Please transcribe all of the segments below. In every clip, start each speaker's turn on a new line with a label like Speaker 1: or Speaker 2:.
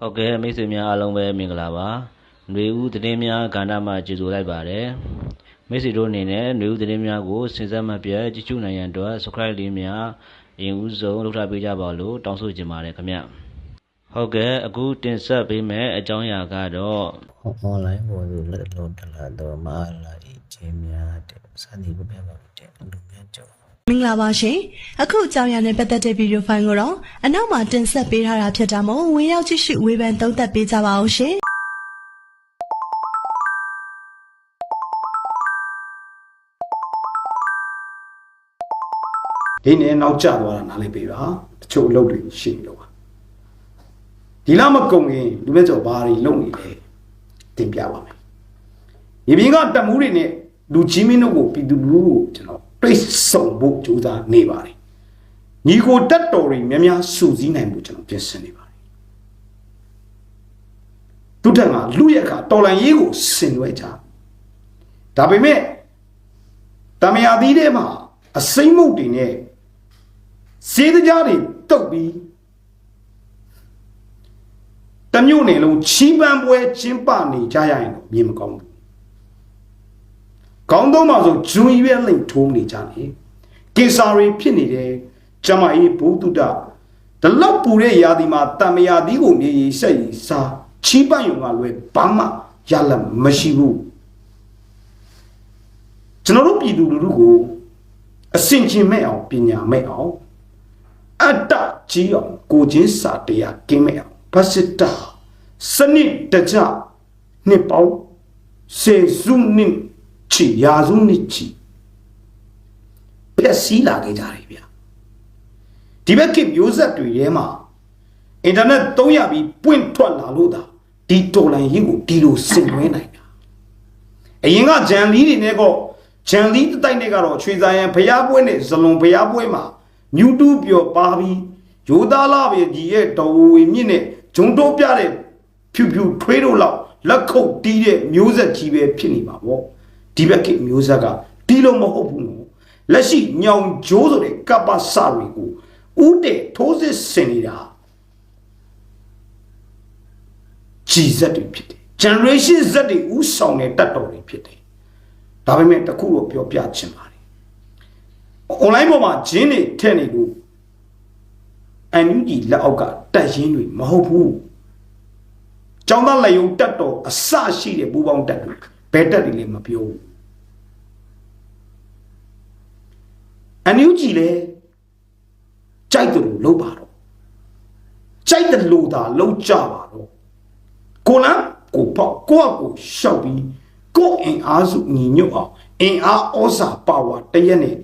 Speaker 1: ဟုတ်ကဲ့မိတ်ဆွေများအားလုံးပဲမင်္ဂလာပါຫນွေဦးသတင်းများကဏ္ဍမှာကြိုဆိုလိုက်ပါတယ်မိတ်ဆွေတို့အနေနဲ့ຫນွေဦးသတင်းများကိုစဉ်ဆက်မပြတ်ကြည့်ရှုနိုင်ရန်အတွက် subscribe လေးများအရင်ဦးဆုံးလုပ်ထားပေးကြပါလို့တောင်းဆိုချင်ပါတယ်ခင်ဗျဟုတ်ကဲ့အခုတင်ဆက်ပေးမယ့်အကြောင်းအရာကတော့
Speaker 2: online ပေါ်သို့လက်လုံးတလာတော့မအားလာ၏ခြင်းများတဲ့စသည်ပြပြပါတဲ့လူများကြောင့်
Speaker 3: မင်္ဂလာပါရှင်အခုအကြောင်းအရာနဲ့ပတ်သက်တဲ့ဗီဒီယိုဖိုင်ကိုတော့အနောက်မှာတင်ဆက်ပေးထားတာဖြစ်တာမို့ဝင်ရောက်ကြည့်ရှုဝေဖန်သုံးသပ်ပေးကြပါအောင်ရှင်
Speaker 4: ဒီနေ့နောက်ကျသွားတာနားလေးပေးပါတချို့အလုပ်တွေရှိနေလို့ပါဒီလမကုန်ရင်လူလက်ကျော်ဘာတွေလုပ်နေလဲတင်ပြပါမယ်ရေပြင်းကတက်မှုတွေနဲ့လူကြီးမင်းတို့ကိုပြည်သူလူထုကိုကျွန်တော် တွေးဆုံဖို့ကြိုးစားနေပါတယ်ညီကိုတက်တော်တွေများများစုစည်းနိုင်ဖို့ကျွန်တော်ပြင်ဆင်နေပါတယ်သူတက်ကလူရက်ခါတော်လန်ရေးကိုဆင်နွှဲကြဒါပေမဲ့တမယာသီးထဲမှာအစိမ့်မုတ်တွေနဲ့စေးတကြားတွေတုတ်ပြီးတမျိုးနယ်လုံးချီးပန်းပွဲကျင်းပနေကြရရင်တော့မြင်မကောင်းဘူး။ ကောင်းတော့မှဆိုဂျွန်ရွက်လိမ့်ထိုးနေကြတယ်။ကေစာရီဖြစ်နေတယ်။ကျမကြီးဘုဒ္ဓတဒလောက်ပူတဲ့ယာဒီမှာတမယာသီးကိုမြေရီဆက်ရီစားချီးပန်းယုံကလွယ်ဘာမှရလမရှိဘူး။ကျွန်တော်တို့ပြည်သူလူထုကိုအစင်ကျင်မဲ့အောင်ပညာမဲ့အောင်အတ္တကြီးအောင်ကိုချင်းစာတရားကင်းမဲ့အောင်ဘစစ်တာစနစ်တကျနှစ်ပေါင်းစေစုနှစ် ချီရာစုနှစ်ချီပြက်စီးလာခဲ့ကြတယ်ဗျာဒီဘက်ကမျိုးဆက်တွေထဲမှာအင်တာနက်သုံးရပြီးပွင့်ထွက်လာလို့သာဒီတော်လန်ရေးကိုဒီလိုဆင်နွှဲနိုင်တာအရင်ကဂျန်လီတွေနဲ့ကောဂျန်လီတိုက်နဲ့ကတော့ချွေစာရန်ဖျားပွဲနဲ့ဇလွန်ဖျားပွဲမှာညူတူပြော်ပါပြီးရိုးသားလာပဲကြီးရဲ့တော်ဝေမြင့်နဲ့ဂျုံတိုးပြတဲ့ဖြူဖြူထွေးတို့လောက်လက်ခုပ်တီးတဲ့မျိုးဆက်ကြီးပဲဖြစ်နေမှာပေါ့ ဒီဘက်ကမျိုးဆက်ကတီးလို့မဟုတ်ဘူးနော်လက်ရှိညောင်ဂျိုးဆိုတဲ့ကပ္ပစတွေကိုဥတဲ့ထိုးစစ်ဆင်နေတာကြည်ဆက်တွေဖြစ်တယ် generation Z တွေဥဆောင်တဲ့တက်တော်တွေဖြစ်တယ်ဒါပေမဲ့တခုတော့ပြောပြချင်ပါတယ် online ပေါ်မှာဂျင်းတွေထည့်နေလို့အန်ယူဂျီလက်အောက်ကတက်ရင်းတွေမဟုတ်ဘူးကျောင်းသားလက်ယုံတက်တော်အစရှိတဲ့ဘူပေါင်းတက်တွေဘယ်တက်တွေလဲမပြောဘူး အန်ယူဂျီလဲကြိုက်တယ်လို့လုပ်ပါတော့ကြိုက်တယ်လို့သာလုပ်ကြပါတော့ကိုလန်းကိုပေါ့ကိုယ့်အကိုရှောက်ပြီးကိုယ့်အင်အားစုညီညွတ်အောင်အင်အားဩစာပါဝါတရက်နဲ့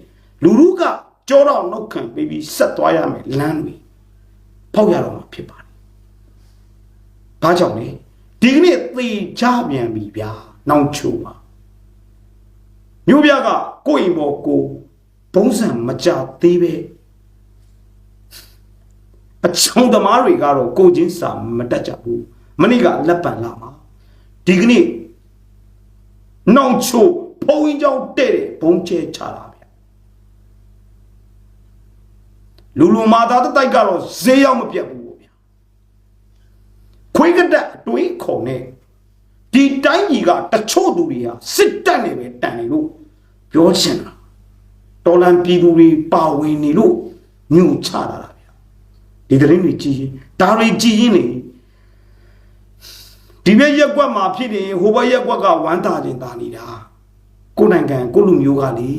Speaker 4: လူလူကကြောတော့နှုတ်ခံပြီးပြီးဆက်သွားရမယ်လမ်းတွေဖောက်ရတော့မှာဖြစ်ပါတယ်။ဘာကြောင့်လဲဒီကနေ့သေချပြန်ပြီဗျာနောင်ချိုပါမြို့ပြကကိုယ့်အိမ်ပေါ်ကို ဘုံစံမကြသေးပဲအချောင်းသမားတွေကတော့ကိုချင်းစာမတက်ကြဘူးမနေ့ကလက်ပံလာမှာဒီကနေ့နောင်ချိုဖုံးင်းကြောင်းတဲ့တဲ့ဘုံကျဲချတာဗျလူလူမာသားတိုက်ကတော့ဈေးရောက်မပြတ်ဘူးဗျခွေးကတက်အတွေးခုံနဲ့ဒီတိုင်းကြီးကတချို့သူတွေဟာစစ်တပ်နေပဲတန်နေလို့ပြောချင်တာ တော်လန်ပြည်သူတွေပါဝင်နေလို့ညှို့ချတာလားဗျဒီသတင်းတွေကြည်ရင်ဒါတွေကြည်ရင်လေဒီဘက်ရက်ကွက်မှာဖြစ်နေဟိုဘက်ရက်ကွက်ကဝမ်းသာခြင်းတာနေတာကိုယ်နိုင်ငံကိုယ်လူမျိုးကလေ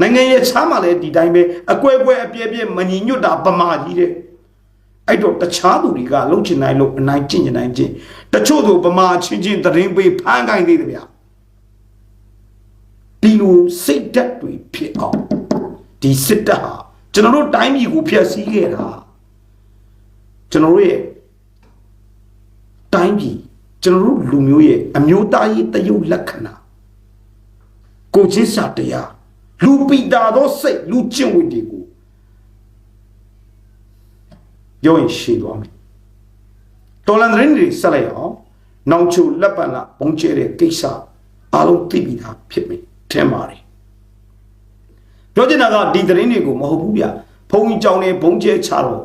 Speaker 4: နိုင်ငံရဲ့ချားမှာလည်းဒီတိုင်းပဲအကွဲကွဲအပြဲပြဲမညီညွတ်တာပမာကြီးတဲ့အဲ့တော့တခြားသူတွေကလှုပ်ချင်တိုင်းလှုပ်အနိုင်ကျင့်ချင်တိုင်းကျင့်တချို့သူပမာချင်းချင်းတရင်ပေးဖမ်းကိုင်းသေးတယ်ဗျာ ဒီလိုစိတ်ဓာတ်တွေဖြစ်အောင်ဒီစစ်တပ်ဟာကျွန်တော်တို့တိုင်းပြည်ကိုဖျက်ဆီးခဲ့တာကျွန်တော်တို့ရဲ့တိုင်းပြည်ကျွန်တော်တို့လူမျိုးရဲ့အမျိုးသားရေးတရုပ်လက္ခဏာကိုချင်းစာတရားလူပိတာသောစိတ်လူကျင့်ဝတ်တွေကိုပြောရင်ရှင်းသွားမယ်တော်လန်သတင်းတွေဆက်လိုက်အောင်နောင်ချိုလက်ပံလာဘုံကျဲတဲ့ကိစ္စအားလုံးသိပြီးသားဖြစ်ပြီ ထင်ပါတယ်ပြောချင်တာကဒီသတင်းတွေကိုမဟုတ်ဘူးဗျဘုံကြီးကြောင်နေဘုံကျဲချတော့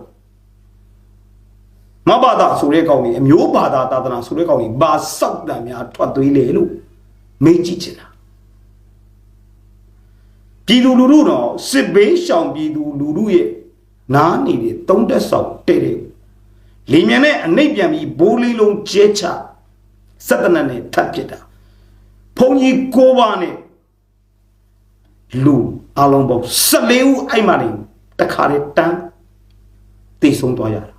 Speaker 4: မဘာသာဆိုတဲ့ကောင်ကြီးအမျိုးဘာသာသာသနာဆိုတဲ့ကောင်ကြီးဘာစောက်တံများထွက်သွေးလေလို့မေးကြည့်ချင်တာပြည်သူလူထုတော့စစ်ဘေးရှောင်ပြည်သူလူထုရဲ့နားနေတဲ့တုံးတက်ဆောင်တဲ့တဲ့လီမြန်နဲ့အနှိပ်ပြန်ပြီးဘိုးလေးလုံးကျဲချစက်တနက်နဲ့ထပ်ဖြစ်တာဘုံကြီးကိုးပါးနဲ့ လူအလုံးပေါင်း14ဦးအဲ့မှနေတခါတည်းတန်းတည်ဆုံးသွားရတာ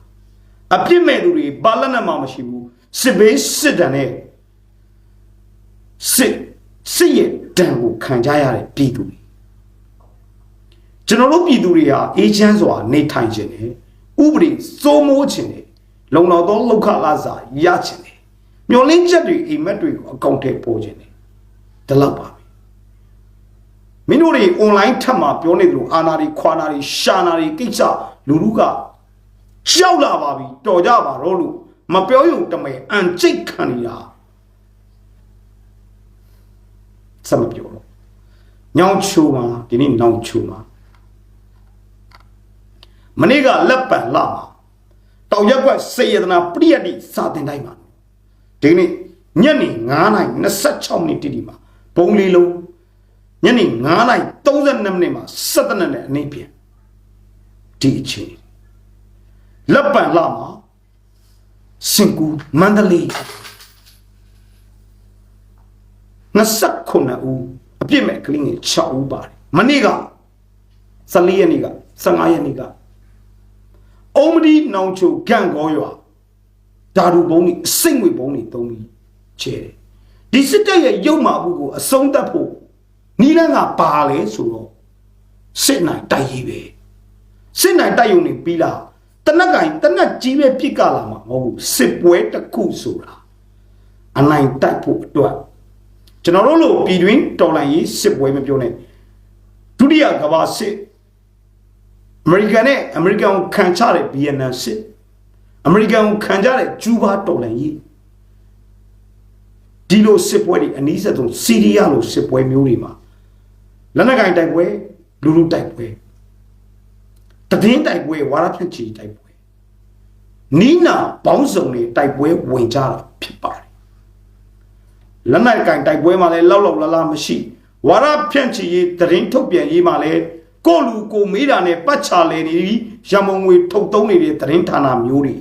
Speaker 4: အပြစ်မဲ့သူတွေဘာလက်နဲ့မှမရှိဘူးစစ်ဘေးစစ်တမ်းနဲ့စစ်စစ်ရဲ့တန်ကိုခံကြရတဲ့ပြည်သူတွေကျွန်တော်တို့ပြည်သူတွေဟာအေးချမ်းစွာနေထိုင်ခြင်းနဲ့ဥပဒေစိုးမိုးခြင်းနဲ့လုံလောက်သောလောက်ခလာစာရခြင်းနဲ့မျောလင်းချက်တွေအိမ်မက်တွေကိုအကောင့်ထဲပို့ခြင်းနဲ့ဒီလောက်ပါပဲ မင်းတို့တွေ online ထပ်မှာပြောနေသလိုအာနာတွေခွာနာတွေရှာနာတွေကိစ္စလူလူကရှောက်လာပါပြီတော်ကြပါတော့လို့မပြောရုံတမဲအန်ကျိတ်ခံနေတာစမပြောတော့ညောင်ချိုမှာဒီနေ့နောင်ချိုမှာမနေ့ကလက်ပံလာမှာတောင်ရက်ကွက်စေယတနာပရိယတ်တိစာတင်တိုင်းမှာဒီနေ့ညနေ9နာရီ26မိနစ်တိတိမှာဘုံလေးလုံး ညနေ9နာရီ32မိနစ်မှာ17နှစ်နဲ့အနည်းပြန်ဒီအချိန်လက်ပံလာမှာစင်ကူမန္တလေး29ဦးအပြစ်မဲ့ကလေးငယ်6ဦးပါတယ်မနေ့က14ရက်နေ့က15ရက်နေ့ကအုံမဒီနောင်ချိုဂန့်ကောရွာဓာတုဘုံကြီးအစိမ့်ငွေဘုံကြီးသုံးပြီးချဲတယ်ဒီစစ်တပ်ရဲ့ရုပ်မာမှုကိုအဆုံးသတ်ဖို့ နီးလန်းကပါလဲဆိုတော့စစ်နိုင်တိုက်ရေးပဲစစ်နိုင်တိုက်ရုံနေပြီးလားတနက်ကင်တနက်ကြီးပဲပြစ်ကလာမှာမဟုတ်ဘူးစစ်ပွဲတစ်ခုဆိုတာအနိုင်တိုက်ဖို့အတွက်ကျွန်တော်တို့လိုပြည်တွင်းတော်လှန်ရေးစစ်ပွဲမပြောနဲ့ဒုတိယကမ္ဘာစစ်အမေရိကန်နဲ့အမေရိကန်ကိုခံချတဲ့ဗီယက်နမ်စစ်အမေရိကန်ကိုခံကြတဲ့ကျူးဘာတော်လှန်ရေးဒီလိုစစ်ပွဲတွေအနည်းဆက်ဆုံးစီးရီးယားလိုစစ်ပွဲမျိုးတွေမှာ လက်နက်ကင်တိုက်ပွဲလူလူတိုက်ပွဲတည်င်းတိုက်ပွဲဝါရဖြန့်ချီတိုက်ပွဲနီးနာပေါင်းစုံတွေတိုက်ပွဲဝင်ကြတာဖြစ်ပါတယ်လက်နက်ကင်တိုက်ပွဲမှာလည်းလောက်လောက်လာလာမရှိဝါရဖြန့်ချီရေးတည်င်းထုတ်ပြန်ရေးမှာလည်းကိုလူကိုမေးတာနဲ့ပတ်ချလေနေရမုံငွေထုတ်သုံးနေတဲ့တည်င်းဌာနမျိုးတွေ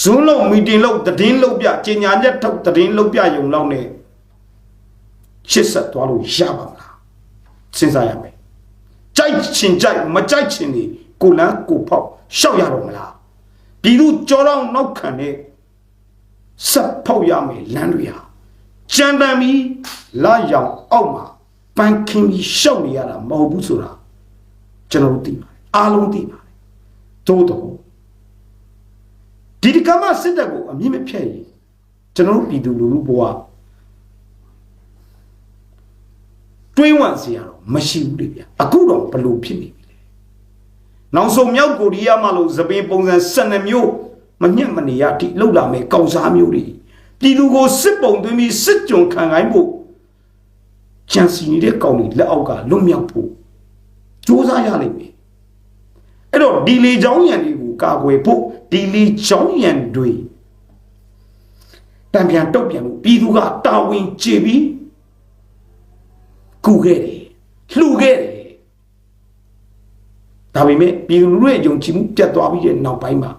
Speaker 4: ဇွန်းလုံးမီတင်လုံးတည်င်းလုံးပြကျင်ညာချက်ထုတ်တည်င်းလုံးပြယုံလောက်နဲ့ရှစ်ဆက်သွားလို့ရပါမလား စဉ်းစားရမယ်ကြိုက်ချင်ကြိုက်မကြိုက်ချင်နေကိုလန်းကိုဖောက်ရှောက်ရတော့မလားပြည်သူကြောတော့နောက်ခံတဲ့ဆက်ဖောက်ရမယ်လမ်းတွေဟာကြံတန်ပြီးလာရောင်အောက်မှာပန်းခင်းပြီးရှောက်နေရတာမဟုတ်ဘူးဆိုတာကျွန်တော်တို့သိပါတယ်အားလုံးသိပါတယ်သို့တော့ဒီဒီကမစစ်တပ်ကိုအမြင့်မဖြတ်ရင်ကျွန်တော်တို့ပြည်သူလူထုဘဝ တွေးဝန့်စရာတော့မရှိဘူးလေဗျအခုတော့ဘလို့ဖြစ်နေပြီလေနောက်ဆုံးမြောက်ကိုရီးယားမှလို့သပင်ပုံစံ12မျိုးမညက်မနေရအထိလှုပ်လာမယ်ကောက်စားမျိုးတွေပြည်သူကိုစစ်ပုံသွင်းပြီးစစ်ကြုံခံခိုင်းဖို့ကြံစီနေတဲ့ကောင်တွေလက်အောက်ကလွတ်မြောက်ဖို့စူးစမ်းရလိမ့်မယ်အဲ့တော့ဒီလေချောင်းရံတွေကိုကာကွယ်ဖို့ဒီလေချောင်းရံတွေတံပြန်တုတ်ပြန်ဖို့ပြည်သူကတာဝန်ကျေပြီး ကူခဲ့တယ်လှူခဲ့တယ်ဒါပေမဲ့ပြည်သူလူထုရဲ့ယုံကြည်မှုပြတ်သွားပြီးတဲ့နောက်ပိုင်းမှာ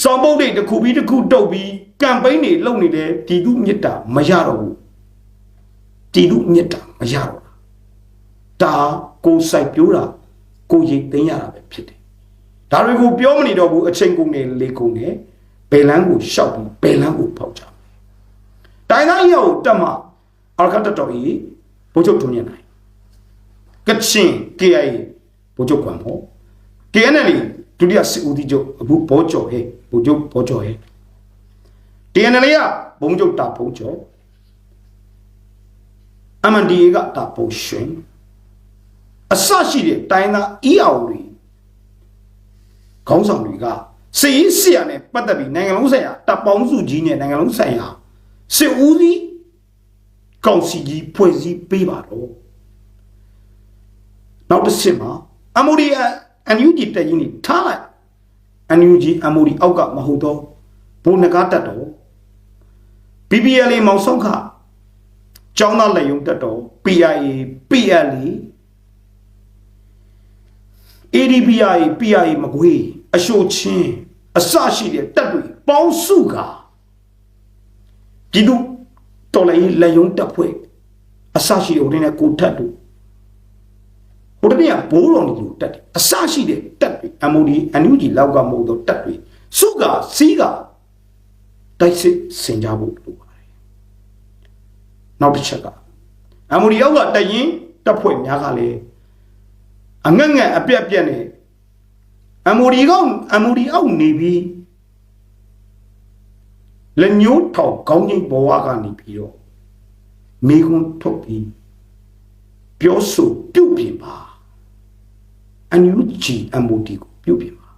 Speaker 4: စောင်းပုတ်တွေတစ်ခုပြီးတစ်ခုတုတ်ပြီးကမ်ပိန်းတွေလုပ်နေတယ်ပြည်သူမြစ်တာမရတော့ဘူးပြည်သူမြစ်တာမရတော့တာဒါကိုယ်စိုက်ပြိုးတာကိုယ်ရိတ်သိမ်းရတာပဲဖြစ်တယ်ဒါတွေကိုပြောမနေတော့ဘူးအချိန်ကုန်နေလေကုန်နေဘယ်လန်းကိုရှောက်ပြီးဘယ်လန်းကိုဖောက်ကြမယ်တိုင်းသားရောက်တက်မှာ အာခတ်တတော်ကြီးဘိုးချုပ်ထုံညနိုင်ကချင် KIA ဘိုးချုပ်ကွမ်ဖို့ KNL ဒုတိယစစ်ဦးတီးချုပ်အခုဘောကျော်ဟဲ့ဘိုးချုပ်ဘောကျော်ဟဲ့ TNL ကဘုံချုပ်တာဘုံကျော် MNDA ကတာဘုံရွှင်အစရှိတဲ့တိုင်းသား EAO တွေခေါင်းဆောင်တွေကစစ်ရေးဆရာနဲ့ပတ်သက်ပြီးနိုင်ငံလုံးဆိုင်ရာတပ်ပေါင်းစုကြီးနဲ့နိုင်ငံလုံးဆိုင်ရာစစ်ဦးစီး ကောင်စီကြီးဖွဲ့စည်းပေးပါတော့နောက်တစ်ဆင့်မှာ MOD NUG တက်ရင်ထားလိုက် NUG MOD အောက်ကမဟုတ်တော့ဘုံနဂါတက်တော် BBL မောင်ဆုံးခကျောင်းသားလက်ယုံတက်တော် PIA PLA ADPIA PIA မကွေးအရှိုချင်းအစရှိတဲ့တက်တွေပေါင်းစုကပြည်သူ တော်လည်းလက်ယုံတက်ဖွဲ့အစရှိတဲ့ဟိုတင်းနဲ့ကိုထက်တို့ဟိုတနေ့ကဘိုးတော်နေလို့တက်တယ်အစရှိတဲ့တက်တွေ MOD NUG လောက်ကမဟုတ်တော့တက်တွေစုကစီးကတိုက်စစ်စင်ကြဖို့လိုပါတယ်နောက်တစ်ချက်က MOD ရောက်ကတရင်တက်ဖွဲ့များကလည်းအငက်ငက်အပြက်ပြက်နဲ့ MOD ကောင် MOD အောက်နေပြီး လက်ညှိုးထောက်ခေါင်းကြီးဘဝကနေပြီးတော့မိကွန်းထုတ်ပြီးပြောဆိုပြုတ်ပြင်ပါအန်ယူဂျီ MOD ကိုပြုတ်ပြင်ပါ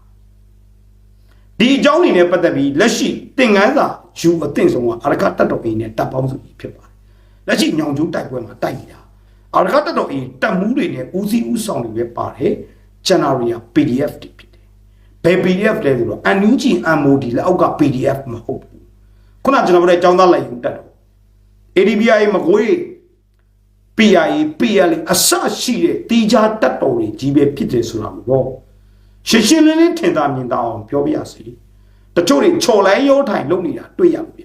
Speaker 4: ဒီအကြောင်းတွေနဲ့ပတ်သက်ပြီးလက်ရှိသင်ခန်းစာယူအသင့်ဆုံးကအရကတတ်တော်အိမ်နဲ့တပ်ပေါင်းစုကြီးဖြစ်ပါတယ်လက်ရှိညောင်ကျိုးတိုက်ပွဲမှာတိုက်နေတာအရကတတ်တော်အိမ်တပ်မှုတွေနဲ့ဦးစီးဦးဆောင်တွေပဲပါတယ်ဂျန်နာရီယာ PDF တွေဖြစ်တယ်ဘယ် PDF လဲဆိုတော့ NUG MOD လက်အောက်က PDF မဟုတ်ဘူး ခုနကျွန်တော်ပြောတဲ့အကြောင်းသားလိုက်ယူတက်တော့ ADBI မကွေး PIA PLA အစရှိတဲ့တီးခြားတက်တော်တွေကြီးပဲဖြစ်တယ်ဆိုတာကိုတော့ရှင်းရှင်းလင်းလင်းထင်သာမြင်သာအောင်ပြောပြရစီတချို့တွေချော်လိုင်းရောထိုင်လုပ်နေတာတွေ့ရမှာဗျ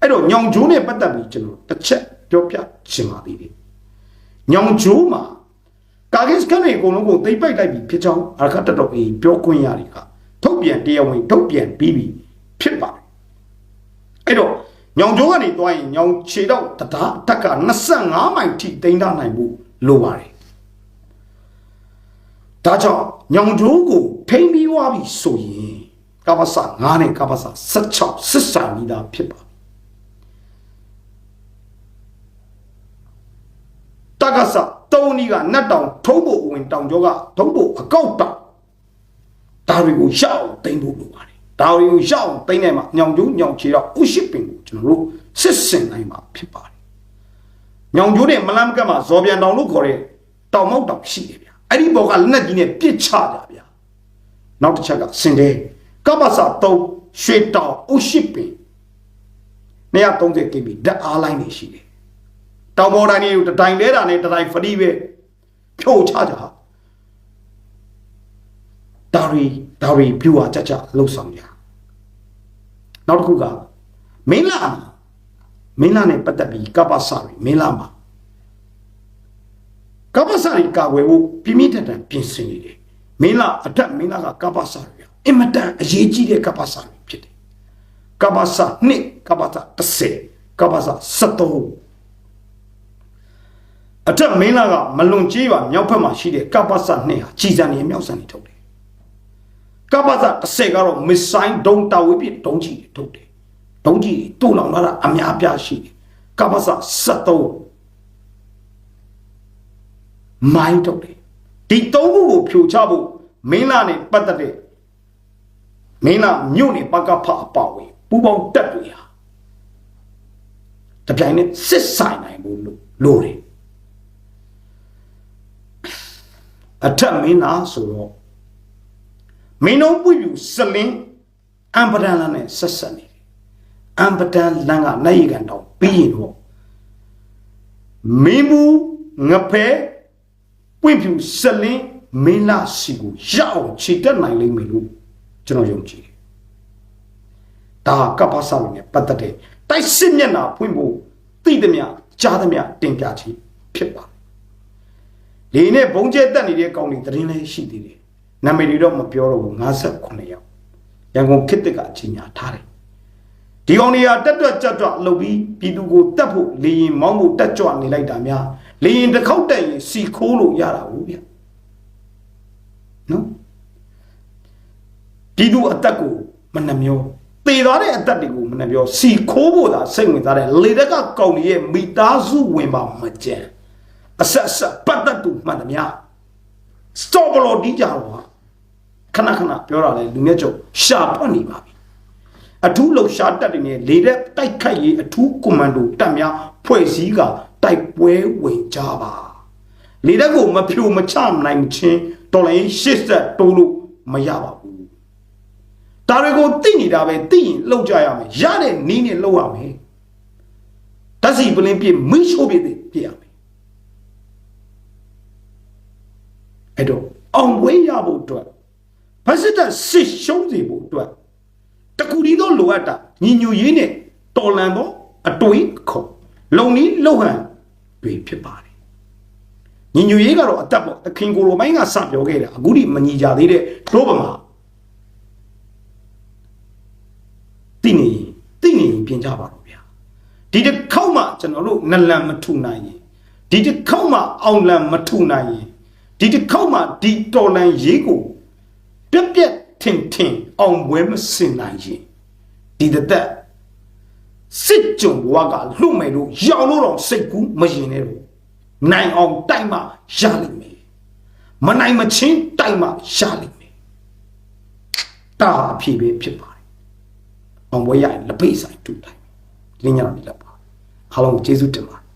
Speaker 4: အဲ့တော့ညောင်ကျိုးနဲ့ပတ်သက်ပြီးကျွန်တော်တစ်ချက်ပြောပြချင်ပါသေးတယ်ညောင်ကျိုးမှာကာဂစ်ကန်တွေအကုန်လုံးကိုသိမ့်ပိုက်လိုက်ပြီးဖြစ်ကြောင်းအရခတ်တက်တော်ကြီးပြောခွင့်ရတွေကထုတ်ပြန်တရားဝင်ထုတ်ပြန်ပြီးပြီဖြစ်ပါတယ်အဲ့တော့ ညောင်ကျိုးကနေတွားရင်ညောင်ခြေတော့တရားအတက်က25မိုင်ထိတိန်းထားနိုင်ဖို့လိုပါတယ်ဒါကြောင့်ညောင်ကျိုးကိုထိမ့်ပြီးွားပြီဆိုရင်ကပ္ပစ9နဲ့ကပ္ပစ16စစ်စာမိတာဖြစ်ပါတက္ကစတုံးကြီးကနတ်တောင်ထုံးဖို့ဝင်တောင်ကျောကထုံးဖို့အကောက်တောင်ဒါတွေကိုရှောက်တိမ့်ဖို့လိုပါတယ်ဒါတွေကိုရှောက်တိမ့်နေမှာညောင်ကျိုးညောင်ချေတော့ဥရှိပင်ကို ကျွန်တော်တို့စစ်စင်နိုင်မှာဖြစ်ပါတယ်ညောင်ကျိုးနဲ့မလမ်းကတ်မှာဇော်ပြန်တောင်လို့ခေါ်တဲ့တောင်မောက်တောင်ရှိတယ်ဗျာအဲ့ဒီဘောကလက်နက်ကြီးနဲ့ပြစ်ချကြဗျာနောက်တစ်ချက်ကစင်တယ်ကပ္ပစတုံးရွှေတောင်ဥရှိပင်230 kb ဓာတ်အားလိုင်းနေရှိတယ်တောင်ပေါ်တိုင်းတွေကိုတတိုင်လဲတာနဲ့တတိုင်ဖရီပဲဖြိုချကြဟာဒါရီဒါရီပြူဟာကြကြလှုပ်ဆောင်ကြနောက်တစ်ခုက မင်းလာမင်းလာနဲ့ပတ်သက်ပြီးကပ္ပစရီမင်းလာမှာကပ္ပစရီကာဝယ်ဖို့ပြင်းပြထန်ထန်ပြင်ဆင်နေတယ်မင်းလာအထက်မင်းလာကကပ္ပစရီအင်မတန်အရေးကြီးတဲ့ကပ္ပစရီဖြစ်တယ်ကပ္ပစနှစ်ကပ္ပစ30ကပ္ပစ73အထက်မင်းလာကမလွန်ကြေးပါမြောက်ဘက်မှာရှိတဲ့ကပ္ပစနှစ်ဟာကြီးစံနေမြောက်စံနေထုတ်တယ်ကပ္ပစ30ကတော့မစ်ဆိုင်ဒုံတာဝေးပြဒုံကြီးတွေထုတ်တယ် ဒုံကြီးတွေတူလောင်လာတာအများအပြားရှိတယ်ကပ္ပစ73မိုင်းထုတ်တယ်ဒီသုံးခုကိုဖြိုချဖို့မင်းလာနဲ့ပတ်သက်တဲ့မင်းလာမြို့နေပကဖအပါဝင်ပူပေါင်းတက်တွေဟာတပြိုင်နက်စစ်ဆိုင်နိုင်ဖို့လို့လိုတယ်အထက်မင်းသားဆိုတော့မင်းတို့ပွေပြူစလင်းအမ်ပဒန်လန်နဲ့ဆက်ဆက်နေတယ် အမ်ပဒန်လန်ကနိုင်ရကန်တော့ပြီးရင်တော့မင်းဘူးငဖဲပွေပြူစလင်းမင်းလာစီကိုရအောင်ခြေတက်နိုင်လိမ့်မယ်လို့ကျွန်တော်ယုံကြည်တယ်ဒါကပ္ပစာလို့ ਨੇ ပတ်သက်တဲ့တိုက်စစ်မျက်နှာဖွင့်ဖို့သိသမျှကြားသမျှတင်ပြခြင်းဖြစ်ပါတယ်လေနဲ့ဘုံကျဲတက်နေတဲ့ကောင်းတွေသတင်းလေးရှိသေးတယ်နာမည်တွေတော့မပြောတော့ဘူး58ယောက်ရန်ကုန်ခေတ်တကအချိန်ညာထားတယ် ဒီကောင်တွေကတက်တွက်ကြွကြွလှုပ်ပြီးပြည်သူကိုတက်ဖို့လေရင်မောင်းဖို့တက်ကြွနေလိုက်တာများလေရင်တစ်ခေါက်တက်ရင်စီခိုးလို့ရတာဘူးဗျနော်ပြည်သူအသက်ကိုမနှမျောတည်သွားတဲ့အသက်တွေကိုမနှမျောစီခိုးဖို့သာစိတ်ဝင်စားတဲ့လေတက်ကကောင်တွေရဲ့မိသားစုဝင်ပါမကြံအဆက်အဆက်ပတ်သက်သူမှန်သမျှစတော့ဘလို့ဒီကြတော့ခဏခဏပြောတာလေလူငယ်ချုပ်ရှာပွက်နေပါပြီ အထူးလှရှာတက်တွေနဲ့လေတဲ့တိုက်ခိုက်ရေးအထူးကွန်မန်ဒိုတပ်များဖွဲ့စည်းကတိုက်ပွဲဝင်ကြပါလေတဲ့ကိုမဖြိုမချနိုင်ချင်းတော်လိုင်းရှစ်ဆက်တိုးလို့မရပါဘူးဒါတွေကိုသိနေတာပဲသိရင်လောက်ကြရမယ်ရတဲ့နည်းနဲ့လောက်ရမယ်ဓာတ်စီပလင်းပြည့်မိရှိုးပြည့်ပြည့်ရမယ်အဲ့တော့အောင်ဝေးရဖို့အတွက်ဖက်စစ်တပ်စစ်ရှုံးစေဖို့အတွက် တကူဒီတော့လိုအပ်တာညီညွတ်ရေးနဲ့တော်လန်သောအတွေးခေါ်လုံနီးလှုပ်ဟန်တွေဖြစ်ပါတယ်ညီညွတ်ရေးကတော့အသက်ပေါ့အခင်ကိုလိုမိုင်းကစပြောခဲ့တာအခုထိမညီကြသေးတဲ့တို့ပမာတိနေတိနေပြင်ကြပါတော့ဗျာဒီတစ်ခေါက်မှကျွန်တော်တို့နလန်မထုနိုင်ရင်ဒီတစ်ခေါက်မှအောင်လန်မထုနိုင်ရင်ဒီတစ်ခေါက်မှဒီတော်လန်ရေးကိုပြက်ပြက် ထင်ထင်အောင်ပွဲမစင်နိုင်ရင်ဒီတစ်သက်စစ်ကြုံဘဝကလွတ်မယ်လို့ရောင်လို့တော့စိတ်ကူးမရင်နဲ့လို့နိုင်အောင်တိုက်မှရလိမ့်မယ်မနိုင်မချင်းတိုက်မှရလိမ့်မယ်တာအဖြစ်ပဲဖြစ်ပါတယ်အောင်ပွဲရရင်လက်ပိတ်ဆိုင်တူတိုင်းလင်းရအောင်လက်ပါအားလုံးကိုကျေးဇူးတင်ပါတယ်